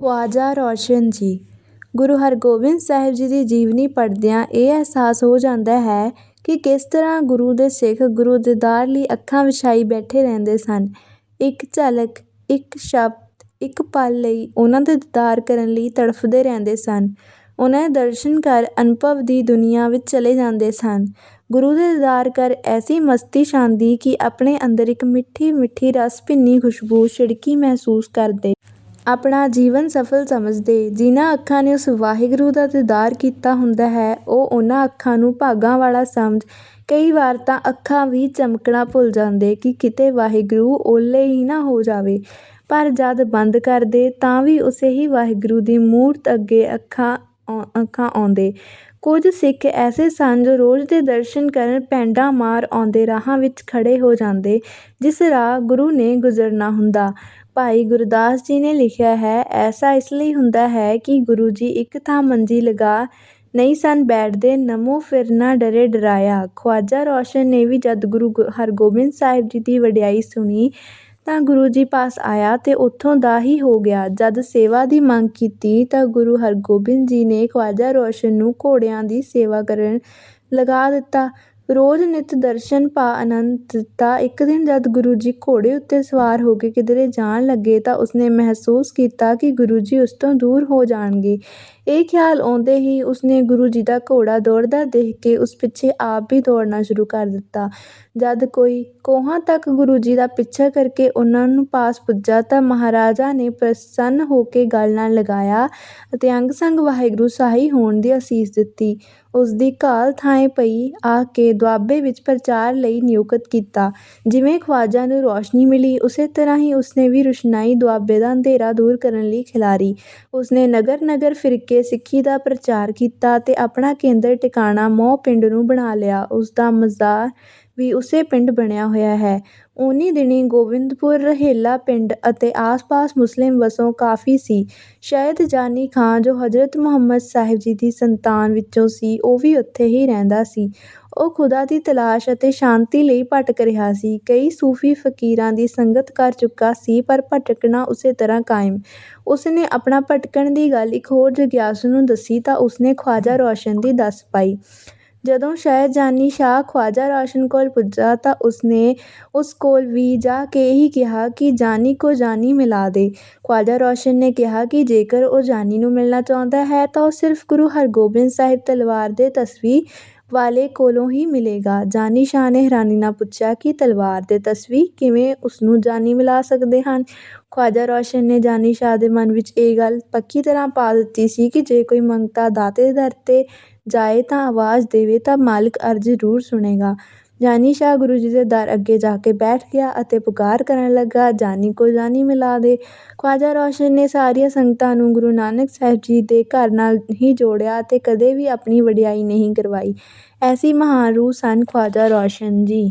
ਖਵਾਜਾ ਰੌਸ਼ਨ ਜੀ ਗੁਰੂ ਹਰਗੋਬਿੰਦ ਸਾਹਿਬ ਜੀ ਦੀ ਜੀਵਨੀ ਪੜ੍ਹਦਿਆਂ ਇਹ ਅਹਿਸਾਸ ਹੋ ਜਾਂਦਾ ਹੈ ਕਿ ਕਿਸ ਤਰ੍ਹਾਂ ਗੁਰੂ ਦੇ ਸਿੱਖ ਗੁਰੂ ਦੀਦਾਰ ਲਈ ਅੱਖਾਂ ਵਿਛਾਈ ਬੈਠੇ ਰਹਿੰਦੇ ਸਨ। ਇੱਕ ਝਲਕ, ਇੱਕ ਸ਼ਬਦ, ਇੱਕ ਪਲ ਲਈ ਉਨ੍ਹਾਂ ਦੇ ਦੀਦਾਰ ਕਰਨ ਲਈ ਤੜਫਦੇ ਰਹਿੰਦੇ ਸਨ। ਉਨ੍ਹਾਂ ਦੇ ਦਰਸ਼ਨ ਕਰ ਅਨੁਭਵ ਦੀ ਦੁਨੀਆ ਵਿੱਚ ਚਲੇ ਜਾਂਦੇ ਸਨ। ਗੁਰੂ ਦੇ ਦੀਦਾਰ ਕਰ ਐਸੀ ਮਸਤੀ ਛਾਂਦੀ ਕਿ ਆਪਣੇ ਅੰਦਰ ਇੱਕ ਮਿੱਠੀ ਮਿੱਠੀ ਰਸ ਭਿੰਨੀ ਖੁਸ਼ਬੂ ਛਿੜਕੀ ਮਹਿਸੂਸ ਕਰਦੇ। ਆਪਣਾ ਜੀਵਨ ਸਫਲ ਸਮਝਦੇ। ਜਿਨ੍ਹਾਂ ਅੱਖਾਂ ਨੇ ਉਸ ਵਾਹਿਗੁਰੂ ਦਾ ਦੀਦਾਰ ਕੀਤਾ ਹੁੰਦਾ ਹੈ, ਉਹ ਉਹਨਾਂ ਅੱਖਾਂ ਨੂੰ ਭਾਗਾਂ ਵਾਲਾ ਸਮਝ ਕਈ ਵਾਰ ਤਾਂ ਅੱਖਾਂ ਵੀ ਚਮਕਣਾ ਭੁੱਲ ਜਾਂਦੇ ਕਿ ਕਿਤੇ ਵਾਹਿਗੁਰੂ ਓਹਲੇ ਹੀ ਨਾ ਹੋ ਜਾਵੇ। ਪਰ ਜਦ ਬੰਦ ਕਰਦੇ ਤਾਂ ਵੀ ਉਸੇ ਹੀ ਵਾਹਿਗੁਰੂ ਦੀ ਮੂਰਤ ਅੱਗੇ ਅੱਖਾਂ ਆਉਂਦੇ। ਕੁਝ ਸਿੱਖ ਐਸੇ ਸਨ ਜੋ ਰੋਜ਼ ਦੇ ਦਰਸ਼ਨ ਕਰਨ ਪੈਂਡਾ ਮਾਰ ਆਉਂਦੇ, ਰਾਹਾਂ ਵਿੱਚ ਖੜ੍ਹੇ ਹੋ ਜਾਂਦੇ, ਜਿਸ ਰਾਹ ਗੁਰੂ ਨੇ ਗੁਜ਼ਰਨਾ ਹੁੰਦਾ। ਭਾਈ ਗੁਰਦਾਸ ਜੀ ਨੇ ਲਿਖਿਆ ਹੈ, ਐਸਾ ਇਸ ਲਈ ਹੁੰਦਾ ਹੈ ਕਿ ਗੁਰੂ ਜੀ ਇੱਕ ਥਾਂ ਮੰਜੀ ਲਗਾ ਨਹੀਂ ਸਨ ਬੈਠਦੇ, ਨਮੋ ਫਿਰ ਨਾ ਡਰੇ ਡਰਾਇਆ। ਖਵਾਜਾ ਰੌਸ਼ਨ ਨੇ ਵੀ ਜਦ ਗੁਰੂ ਹਰਗੋਬਿੰਦ ਸਾਹਿਬ ਜੀ ਦੀ ਵਡਿਆਈ ਸੁਣੀ ਤਾਂ ਗੁਰੂ ਜੀ ਪਾਸ ਆਇਆ ਤੇ ਉੱਥੋਂ ਦਾ ਹੀ ਹੋ ਗਿਆ। ਜਦ ਸੇਵਾ ਦੀ ਮੰਗ ਕੀਤੀ ਤਾਂ ਗੁਰੂ ਹਰਗੋਬਿੰਦ ਜੀ ਨੇ ਖਵਾਜਾ ਰੌਸ਼ਨ ਨੂੰ ਘੋੜਿਆਂ ਦੀ ਸੇਵਾ ਕਰਨ ਲਗਾ ਦਿੱਤਾ। ਰੋਜ਼ ਨਿਤ ਦਰਸ਼ਨ ਪਾ ਆਨੰਦ ਦਿੱਤਾ। ਇੱਕ ਦਿਨ ਜਦ ਗੁਰੂ ਜੀ ਘੋੜੇ ਉੱਤੇ ਸਵਾਰ ਹੋ ਕੇ ਕਿਧਰੇ ਜਾਣ ਲੱਗੇ ਤਾਂ ਉਸਨੇ ਮਹਿਸੂਸ ਕੀਤਾ ਕਿ ਗੁਰੂ ਜੀ ਉਸ ਤੋਂ ਦੂਰ ਹੋ ਜਾਣਗੇ। ਇਹ ਖਿਆਲ ਆਉਂਦੇ ਹੀ ਉਸਨੇ ਗੁਰੂ ਜੀ ਦਾ ਘੋੜਾ ਦੌੜਦਾ ਦੇਖ ਕੇ ਉਸ ਪਿੱਛੇ ਆਪ ਵੀ ਦੌੜਨਾ ਸ਼ੁਰੂ ਕਰ ਦਿੱਤਾ। ਜਦ ਕੋਈ ਕੋਹਾਂ ਤੱਕ ਗੁਰੂ ਜੀ ਦਾ ਪਿੱਛਾ ਕਰਕੇ ਉਨ੍ਹਾਂ ਪਾਸ ਪੁੱਜਾ ਤਾਂ ਮਹਾਰਾਜਾ ਨੇ ਪ੍ਰਸੰਨ ਹੋ ਕੇ ਗਲ ਨਾਲ ਲਗਾਇਆ ਅਤੇ ਅੰਗ ਸੰਗ ਵਾਹਿਗੁਰੂ ਸਹਾਈ ਹੋਣ ਦੀ ਅਸੀਸ ਦਿੱਤੀ। ਉਸਦੀ ਘਾਲ ਥਾਂਏਂ ਪਈ ਆ ਕੇ ਦੁਆਬੇ ਵਿੱਚ ਪ੍ਰਚਾਰ ਲਈ ਨਿਯੁਕਤ ਕੀਤਾ। ਜਿਵੇਂ ਖਵਾਜਾ ਨੂੰ ਰੌਸ਼ਨੀ ਮਿਲੀ, ਉਸੇ ਤਰ੍ਹਾਂ ਹੀ ਉਸਨੇ ਵੀ ਰੁਸ਼ਨਾਈ ਦੁਆਬੇ ਦਾ ਅੰਧੇਰਾ ਦੂਰ ਕਰਨ ਲਈ ਖਿਲਾਰੀ। ਉਸਨੇ ਨਗਰ ਨਗਰ ਫਿਰ ਕੇ ਸਿੱਖੀ ਦਾ ਪ੍ਰਚਾਰ ਕੀਤਾ ਅਤੇ ਆਪਣਾ ਕੇਂਦਰ ਟਿਕਾਣਾ ਮੌਹ ਪਿੰਡ ਨੂੰ ਬਣਾ ਲਿਆ। ਉਸਦਾ ਮਜ਼ਾਰ ਵੀ ਉਸੇ ਪਿੰਡ ਬਣਿਆ ਹੋਇਆ ਹੈ। ਉਹਨੀਂ ਦਿਨੀਂ ਗੋਬਿੰਦਪੁਰ ਰਹੇਲਾ ਪਿੰਡ ਅਤੇ ਆਸ ਪਾਸ ਮੁਸਲਿਮ ਵਸੋਂ ਕਾਫ਼ੀ ਸੀ। ਸ਼ਾਇਦ ਜਾਨੀ ਖਾਂ ਜੋ ਹਜ਼ਰਤ ਮੁਹੰਮਦ ਸਾਹਿਬ ਜੀ ਦੀ ਸੰਤਾਨ ਵਿੱਚੋਂ ਸੀ, ਉਹ ਵੀ ਉੱਥੇ ਹੀ ਰਹਿੰਦਾ ਸੀ। ਉਹ ਖੁਦਾ ਦੀ ਤਲਾਸ਼ ਅਤੇ ਸ਼ਾਂਤੀ ਲਈ ਭਟਕ ਰਿਹਾ ਸੀ। ਕਈ ਸੂਫ਼ੀ ਫ਼ਕੀਰਾਂ ਦੀ ਸੰਗਤ ਕਰ ਚੁੱਕਾ ਸੀ, ਪਰ ਭਟਕਣਾ ਉਸੇ ਤਰ੍ਹਾਂ ਕਾਇਮ। ਉਸਨੇ ਆਪਣਾ ਭਟਕਣ ਦੀ ਗੱਲ ਇੱਕ ਹੋਰ ਜਗਿਆਸੂ ਨੂੰ ਦੱਸੀ ਤਾਂ ਉਸਨੇ ਖਵਾਜਾ ਰੌਸ਼ਨ ਦੀ ਦੱਸ ਪਾਈ। ਜਦੋਂ ਸੱਯਦ ਜਾਨੀ ਸ਼ਾਹ ਖਵਾਜਾ ਰੌਸ਼ਨ ਕੋਲ ਪੁੱਜਾ ਤਾਂ ਉਸਨੇ ਉਸ ਕੋਲ ਵੀ ਜਾ ਕੇ ਇਹੀ ਕਿਹਾ ਕਿ ਜਾਨੀ ਕੋ ਜਾਨੀ ਮਿਲਾ ਦੇ। ਖਵਾਜਾ ਰੌਸ਼ਨ ਨੇ ਕਿਹਾ ਕਿ ਜੇਕਰ ਉਹ ਜਾਨੀ ਨੂੰ ਮਿਲਣਾ ਚਾਹੁੰਦਾ ਹੈ ਤਾਂ ਉਹ ਸਿਰਫ਼ ਗੁਰੂ ਹਰਗੋਬਿੰਦ ਸਾਹਿਬ ਤਲਵਾਰ ਦੇ ਤਸਵੀ ਵਾਲੇ ਕੋਲੋਂ ਹੀ ਮਿਲੇਗਾ। ਜਾਨੀ ਸ਼ਾਹ ਨੇ ਹੈਰਾਨੀ ਨਾਲ ਪੁੱਛਿਆ ਕਿ ਤਲਵਾਰ ਦੇ ਤਸਵੀ ਕਿਵੇਂ ਉਸਨੂੰ ਜਾਨੀ ਮਿਲਾ ਸਕਦੇ ਹਨ। ਖਵਾਜਾ ਰੌਸ਼ਨ ਨੇ ਜਾਨੀ ਸ਼ਾਹ ਦੇ ਮਨ ਵਿੱਚ ਇਹ ਗੱਲ ਪੱਕੀ ਤਰ੍ਹਾਂ ਪਾ ਦਿੱਤੀ ਸੀ ਕਿ ਜੇ ਕੋਈ ਮੰਗਤਾ ਦਾਤੇ ਦਰ ਤੇ ਜਾਏ ਤਾਂ ਆਵਾਜ਼ ਦੇਵੇ ਤਾਂ ਮਾਲਿਕ ਅਰਜ਼ ਜ਼ਰੂਰ ਸੁਣੇਗਾ। ਜਾਨੀ ਸ਼ਾਹ ਗੁਰੂ ਜੀ ਦੇ ਦਰ ਅੱਗੇ ਜਾ ਕੇ ਬੈਠ ਗਿਆ ਅਤੇ ਪੁਕਾਰ ਕਰਨ ਲੱਗਾ, ਜਾਨੀ ਕੋ ਜਾਨੀ ਮਿਲਾ ਦੇ। ਖਵਾਜਾ ਰੌਸ਼ਨ ਨੇ ਸਾਰੀਆਂ ਸੰਗਤਾਂ ਨੂੰ ਗੁਰੂ ਨਾਨਕ ਸਾਹਿਬ ਜੀ ਦੇ ਘਰ ਨਾਲ ਹੀ ਜੋੜਿਆ ਅਤੇ ਕਦੇ ਵੀ ਆਪਣੀ ਵਡਿਆਈ ਨਹੀਂ ਕਰਵਾਈ। ਐਸੀ ਮਹਾਨ ਰੂਹ ਸਨ ਖਵਾਜਾ ਰੌਸ਼ਨ ਜੀ।